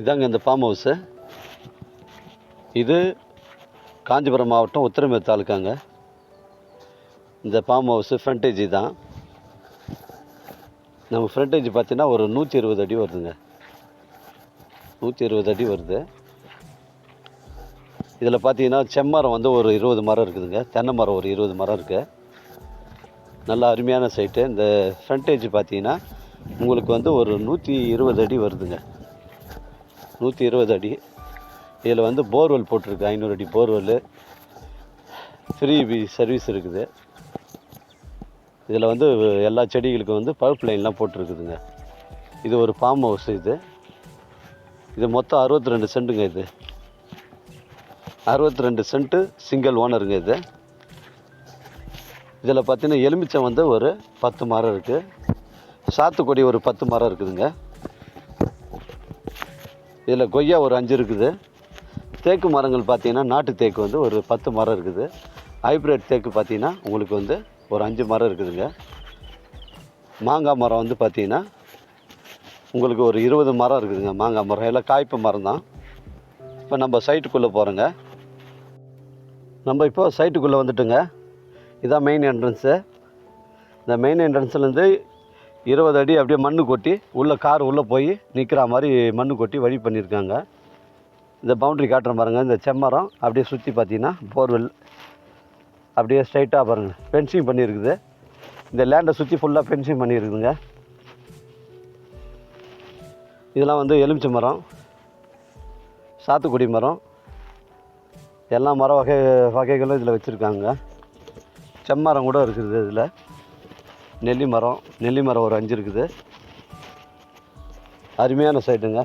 இதாங்க இந்த form house இது காஞ்சிபுரம் மாவட்டம் உத்திரமேர் தாலுக்காங்க. இந்த ஃபார்ம் ஹவுஸு ஃப்ரண்டேஜ் தான். நம்ம ஃப்ரண்டேஜ் பார்த்தீங்கன்னா ஒரு நூற்றி இருபது அடி வருதுங்க. நூற்றி இருபது அடி வருது. இதில் பார்த்தீங்கன்னா செம்மரம் வந்து ஒரு இருபது மரம் இருக்குதுங்க. தென்னை மரம் ஒரு இருபது மரம் இருக்குது நல்ல அருமையான சைட்டு இந்த ஃப்ரண்டேஜ் பார்த்தீங்கன்னா உங்களுக்கு வந்து ஒரு நூற்றி இருபது அடி வருதுங்க. நூற்றி இருபது அடி. இதில் வந்து போர்வெல் போட்டிருக்கு ஐநூறு அடி போர்வெல் ஃப்ரீ சர்வீஸ் இருக்குது. இதில் வந்து எல்லா செடிகளுக்கும் வந்து பழுப்பு லைன்லாம் போட்டிருக்குதுங்க. இது ஒரு ஃபார்ம் ஹவுஸ் இது. இது மொத்தம் அறுபத்தி ரெண்டு சென்ட்டுங்க இது. அறுபத்தி ரெண்டு சென்ட்டு சிங்கிள் ஓனருங்க இது. இதில் பார்த்தீங்கன்னா எலுமிச்சம் வந்து ஒரு பத்து மரம் இருக்குது சாத்துக்குடி ஒரு பத்து மரம் இருக்குதுங்க. இதில் கொய்யா ஒரு அஞ்சு இருக்குது. தேக்கு மரங்கள் பார்த்தீங்கன்னா நாட்டு தேக்கு வந்து ஒரு பத்து மரம் இருக்குது. ஹைப்ரிட் தேக்கு பார்த்தீங்கன்னா உங்களுக்கு வந்து ஒரு அஞ்சு மரம் இருக்குதுங்க. மாங்காய் மரம் வந்து பார்த்தீங்கன்னா உங்களுக்கு ஒரு இருபது மரம் இருக்குதுங்க மாங்காய் மரம். எல்லாம் காய்ப்பு மரம் தான். இப்போ நம்ம சைட்டுக்குள்ளே போகிறோங்க நம்ம இப்போ சைட்டுக்குள்ளே வந்துட்டுங்க. இதான் மெயின் என்ட்ரன்ஸு இந்த மெயின் என்ட்ரன்ஸ்லேருந்து இருபது அடி அப்படியே மண் கொட்டி உள்ளே கார் உள்ளே போய் நிற்கிற மாதிரி மண்ணு கொட்டி வழி பண்ணியிருக்காங்க. இந்த பவுண்ட்ரி காட்டுற பாருங்கள் இந்த செம்மரம் அப்படியே சுற்றி பார்த்தீங்கன்னா போர்வெல் அப்படியே ஸ்ட்ரைட்டாக பாருங்கள் ஃபென்சிங் பண்ணியிருக்குது. இந்த லேண்டை சுற்றி ஃபுல்லாக ஃபென்சிங் பண்ணியிருக்குதுங்க. இதெல்லாம் வந்து எலுமிச்சை மரம் சாத்துக்குடி மரம். எல்லா மர வகை வகைகளும் இதில் வச்சுருக்காங்க. செம்மரம் கூட இருக்குது இதில். நெல்லி மரம் நெல்லி மரம் ஒரு அஞ்சு இருக்குது. அருமையான சைடுங்க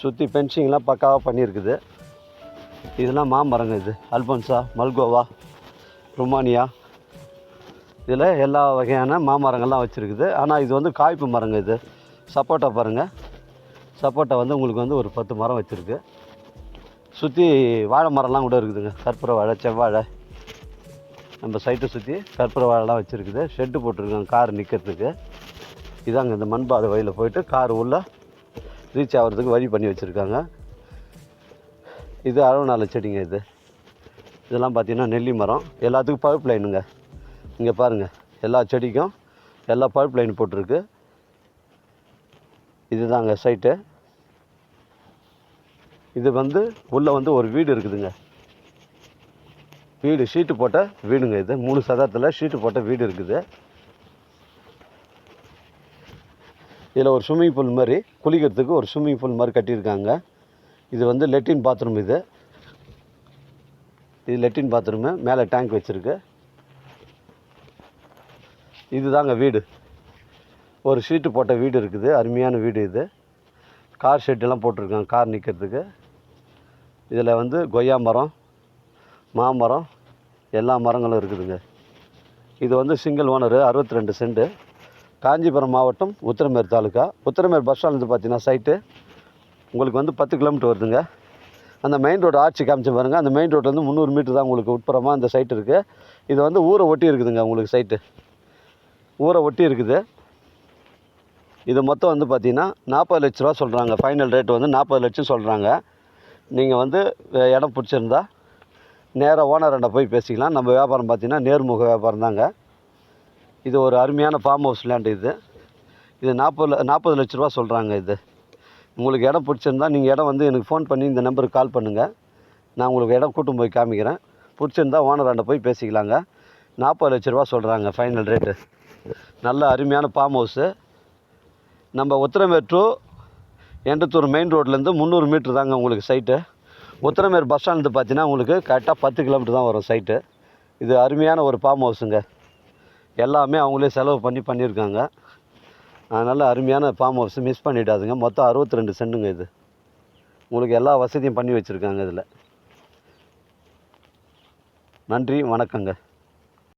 சுற்றி ஃபென்சிங்லாம் பக்காவாக பண்ணியிருக்குது. இதெல்லாம் மாமரங்க இது. அல்பன்சா மல்கோவா ருமானியா. இதில் எல்லா வகையான மாமரங்கள்லாம் வச்சுருக்குது. ஆனால் இது வந்து காய்ப்பு மரங்க இது. சப்போட்டா பாருங்கள் சப்போட்டா வந்து உங்களுக்கு வந்து ஒரு பத்து மரம் வச்சுருக்கு. சுற்றி வாழை மரம்லாம் கூட இருக்குதுங்க. கற்பூர வாழை செவ்வாழை. நம்ம சைட்டை சுற்றி கற்பூர வாழலாம் வச்சுருக்குது. ஷெட்டு போட்டிருக்காங்க கார் நிற்கிறதுக்கு இதாங்க இந்த மண்பாதை வழியில் போயிட்டு கார் உள்ளே ரீச் ஆகிறதுக்கு வழி பண்ணி வச்சுருக்காங்க. இது அளவுநாள செடிங்க இது. இதெல்லாம் பார்த்தீங்கன்னா நெல்லி மரம். எல்லாத்துக்கும் பழுப்பு லைனுங்க இங்கே பாருங்கள் எல்லா செடிக்கும் எல்லா பழுப்பு லைன் போட்டிருக்கு. இதுதாங்க சைட்டு. இது வந்து உள்ளே வந்து ஒரு வீடு இருக்குதுங்க. வீடு ஷீட்டு போட்ட வீடுங்க இது. மூணு சதத்தில் ஷீட்டு போட்ட வீடு இருக்குது. இதில் ஒரு ஸ்விம்மிங் பூல் மாதிரி குளிக்கிறதுக்கு ஒரு ஸ்விம்மிங் பூல் மாதிரி கட்டியிருக்காங்க. இது வந்து லெட்டின் பாத்ரூம் இது. இது லெட்டின் பாத்ரூமு மேலே டேங்க் வச்சுருக்கு. இதுதாங்க வீடு. ஒரு ஷீட்டு போட்ட வீடு இருக்குது. அருமையான வீடு இது. கார் ஷெட்டெல்லாம் போட்டிருக்காங்க. கார் நிற்கிறதுக்கு இதில் வந்து கொய்யா மரம் மாமரம் எல்லா மரங்களும் இருக்குதுங்க. இது வந்து சிங்கிள் ஓனரு அறுபத்தி ரெண்டு சென்ட்டு காஞ்சிபுரம் மாவட்டம் உத்திரமேர் தாலுக்கா உத்திரமேர் பஸ் ஸ்டாண்ட் பார்த்தீங்கன்னா சைட்டு உங்களுக்கு வந்து பத்து கிலோமீட்டர் வருதுங்க. அந்த மெயின் ரோடு ஆட்சி காமிச்சு பாருங்கள் அந்த மெயின் ரோட்லேருந்து முந்நூறு மீட்டர் தான் உங்களுக்கு உட்புறமாக இந்த சைட் இருக்குது இது வந்து ஊரை ஒட்டி இருக்குதுங்க உங்களுக்கு சைட்டு ஊரை ஒட்டி இருக்குது. இது மொத்தம் வந்து பார்த்தீங்கன்னா நாற்பது லட்ச ரூபா சொல்கிறாங்க ஃபைனல் ரேட் வந்து நாற்பது லட்சம் சொல்கிறாங்க நீங்கள் வந்து இடம் பிடிச்சிருந்தா நேராக ஓனர்கிட்ட போய் பேசிக்கலாம். நம்ம வியாபாரம் பார்த்திங்கன்னா நேர்முக வியாபாரம் தாங்க. இது ஒரு அருமையான ஃபார்ம் ஹவுஸ் லேண்டு இது. இது நாற்பது நாற்பது லட்ச ரூபா சொல்கிறாங்க இது. உங்களுக்கு இடம் பிடிச்சிருந்தா நீங்கள் இடம் வந்து எனக்கு ஃபோன் பண்ணி இந்த நம்பருக்கு கால் பண்ணுங்கள் நான் உங்களுக்கு இடம் கூட்டும் போய் காமிக்கிறேன். பிடிச்சிருந்தா ஓனராண்ட போய் பேசிக்கலாங்க. நாற்பது லட்ச ரூபா சொல்கிறாங்க ஃபைனல் ரேட்டு நல்ல அருமையான ஃபார்ம் ஹவுஸு நம்ம உத்திரமேர் டு எண்டத்தூர் மெயின் ரோட்லேருந்து முந்நூறு மீட்ரு தாங்க உங்களுக்கு சைட்டு உத்தரமேர் பஸ் ஸ்டாண்டு பார்த்தீங்கன்னா உங்களுக்கு கரெக்டாக பத்து கிலோமீட்டர் தான் வரும் சைட்டு இது அருமையான ஒரு ஃபார்ம் ஹவுஸுங்க எல்லாமே அவங்களே செலவு பண்ணி பண்ணியிருக்காங்க அதனால் அருமையான ஃபார்ம் ஹவுஸ் மிஸ் பண்ணிடாதுங்க. மொத்தம் அறுபத்தி ரெண்டு சென்டுங்க இது. உங்களுக்கு எல்லா வசதியும் பண்ணி வச்சுருக்காங்க இதில். நன்றி வணக்கங்க.